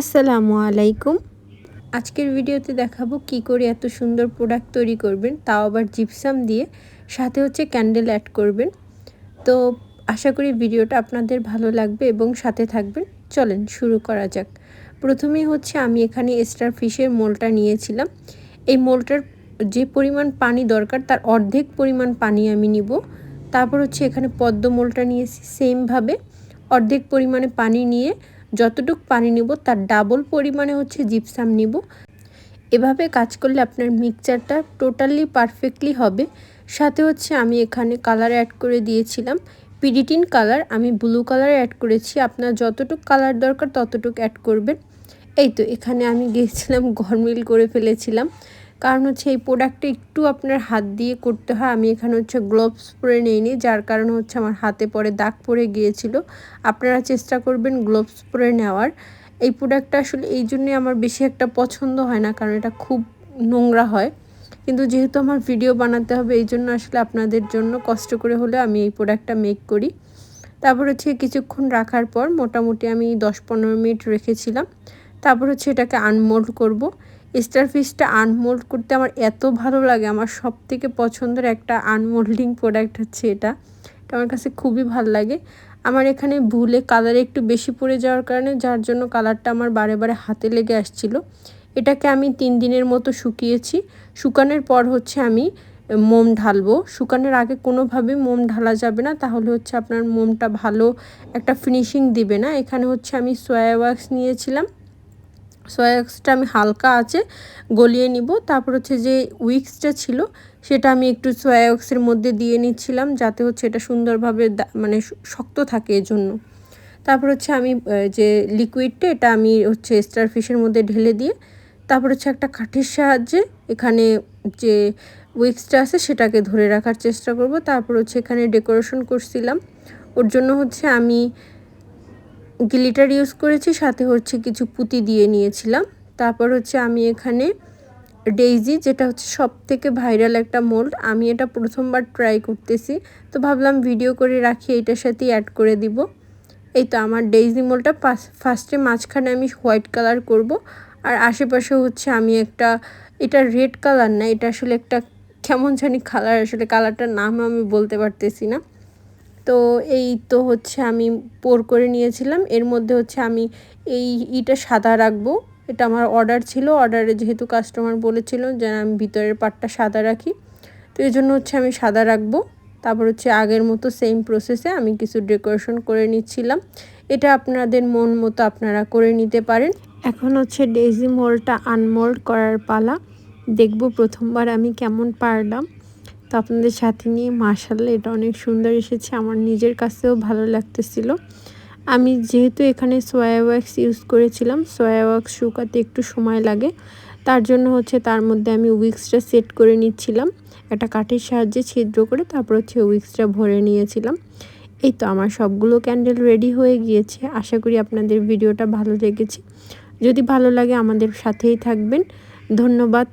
আসসালামু আলাইকুম। আজকের ভিডিওতে দেখাবো কি করে এত সুন্দর প্রোডাক্ট তৈরি করবেন, তাও আবার জিপসাম দিয়ে, সাথে হচ্ছে ক্যান্ডেল অ্যাড করবেন। তো আশা করি ভিডিওটা আপনাদের ভালো লাগবে এবং সাথে থাকবেন। চলেন শুরু করা যাক। প্রথমেই হচ্ছে আমি এখানে স্টার ফিশের মোলটা নিয়েছিলাম। এই মোলটার যে পরিমাণ পানি দরকার, তার অর্ধেক পরিমাণ পানি আমি নিব। তারপর হচ্ছে এখানে পদ্ম মোলটা নিয়েছি সেমভাবে অর্ধেক পরিমাণে পানি নিয়ে যতটুক পানি নিব, তার ডাবল পরিমাণে হচ্ছে জিপসাম নিব। এভাবে কাজ করলে আপনার মিক্সচারটা টোটালি পারফেক্টলি হবে। সাথে হচ্ছে আমি এখানে কালার অ্যাড করে দিয়েছিলাম। পিডিটিন কালার আমি ব্লু কালার অ্যাড করেছি। আপনার যতটুক কালার দরকার ততটুক অ্যাড করবেন। এই তো, এখানে আমি গিয়েছিলাম গরমিল করে ফেলেছিলাম। কারণ হচ্ছে এই প্রোডাক্টটা একটু আপনার হাত দিয়ে করতে হয়। আমি এখানে হচ্ছে গ্লোভস পরে নিইনি, যার কারণে হচ্ছে আমার হাতে পরে দাগ পড়ে গিয়েছিল। আপনারা চেষ্টা করবেন গ্লোভস পরে নেওয়ার। এই প্রোডাক্টটা আসলে এই জন্যে আমার বেশি একটা পছন্দ হয় না, কারণ এটা খুব নোংরা হয়। কিন্তু যেহেতু আমার ভিডিও বানাতে হবে, এই জন্য আসলে আপনাদের জন্য কষ্ট করে হলে আমি এই প্রোডাক্টটা মেক করি। তারপর হচ্ছে কিছুক্ষণ রাখার পর মোটামুটি আমি দশ পনেরো মিনিট রেখেছিলাম। তারপর হচ্ছে এটাকে আনমোল্ড করব। স্টার ফিশটা আনমোল্ড করতে আমার এত ভালো লাগে। আমার সব থেকে পছন্দের একটা আনমোল্ডিং প্রোডাক্ট হচ্ছে এটা। এটা আমার কাছে খুবই ভালো লাগে। আমার এখানে ভুলে কালার একটু বেশি পড়ে যাওয়ার কারণে, যার জন্য কালারটা আমার বারে বারে হাতে লেগে আসছিল। এটাকে আমি তিন দিনের মতো শুকিয়েছি। শুকানোর পর হচ্ছে আমি মোম ঢালবো। শুকানোর আগে কোনোভাবে মোম ঢালা যাবে না, তাহলে হচ্ছে আপনার মোমটা ভালো একটা ফিনিশিং দিবে না। এখানে হচ্ছে আমি সোয়া ওয়াক্স নিয়েছিলাম। সয়াক্সটা আমি হালকা আছে গলিয়ে নিব। তারপর হচ্ছে যে উইক্সটা ছিল, সেটা আমি একটু সয়াক্সের মধ্যে দিয়ে নিচ্ছিলাম, যাতে হচ্ছে এটা সুন্দরভাবে মানে শক্ত থাকে এজন্য। তারপর হচ্ছে আমি যে লিকুইডটা এটা আমি হচ্ছে স্টার ফিশের মধ্যে ঢেলে দিয়ে, তারপর হচ্ছে একটা কাঠির সাহায্যে এখানে যে উইক্সটা আছে, সেটাকে ধরে রাখার চেষ্টা করব। তারপর হচ্ছে এখানে ডেকোরেশন করছিলাম। ওর জন্য হচ্ছে আমি গ্লিটার ইউজ করেছি, সাথে হচ্ছে কিছু পুঁতি দিয়ে নিয়েছিলাম। তারপর হচ্ছে আমি এখানে ডেইজি, যেটা হচ্ছে সব থেকে ভাইরাল একটা মোল্ড, আমি এটা প্রথমবার ট্রাই করতেছি। তো ভাবলাম ভিডিও করে রাখি, এটার সাথেই অ্যাড করে দিব। এই তো আমার ডেইজি মোলটা ফার্স্টে মাঝখানে আমি হোয়াইট কালার করব, আর আশেপাশে হচ্ছে আমি একটা, এটা রেড কালার না, এটা আসলে একটা কেমন জানি কালার, আসলে কালারটার নাম আমি বলতে পারতেছি না। তো এই তো হচ্ছে আমি পোর করে নিয়েছিলাম। এর মধ্যে হচ্ছে আমি এই ইটা সাদা রাখব। এটা আমার অর্ডার ছিল। অর্ডারে যেহেতু কাস্টমার বলেছিল যে আমি ভিতরের পাটটা সাদা রাখি। তো এই জন্য হচ্ছে আমি সাদা রাখব। তারপর হচ্ছে আগের মতো সেম প্রসেসে আমি কিছু ডেকোরেশন করে নিচ্ছিলাম। এটা আপনাদের মন মতো আপনারা করে নিতে পারেন। এখন হচ্ছে ডেজি মোল্ডটা আনমোল্ড করার পালা। দেখব প্রথমবার আমি কেমন পারলাম। তো আপনাদের সাথে নিয়ে মার্শাল্লাহ এটা অনেক সুন্দর এসেছে। আমার নিজের কাছেও ভালো লাগতেছিল। আমি যেহেতু এখানে সোয়া ওয়াক্স ইউজ করেছিলাম সোয়া ওয়াক্স শুকাতে একটু সময় লাগে। তার জন্য হচ্ছে তার মধ্যে আমি উইক্সটা সেট করে নিচ্ছিলাম। একটা কাঠের সাহায্যে ছিদ্র করে তারপর হচ্ছে উইক্সটা ভরে নিয়েছিলাম। এই তো আমার সবগুলো ক্যান্ডেল রেডি হয়ে গিয়েছে। আশা করি আপনাদের ভিডিওটা ভালো লেগেছে। যদি ভালো লাগে আমাদের সাথেই থাকবেন। ধন্যবাদ।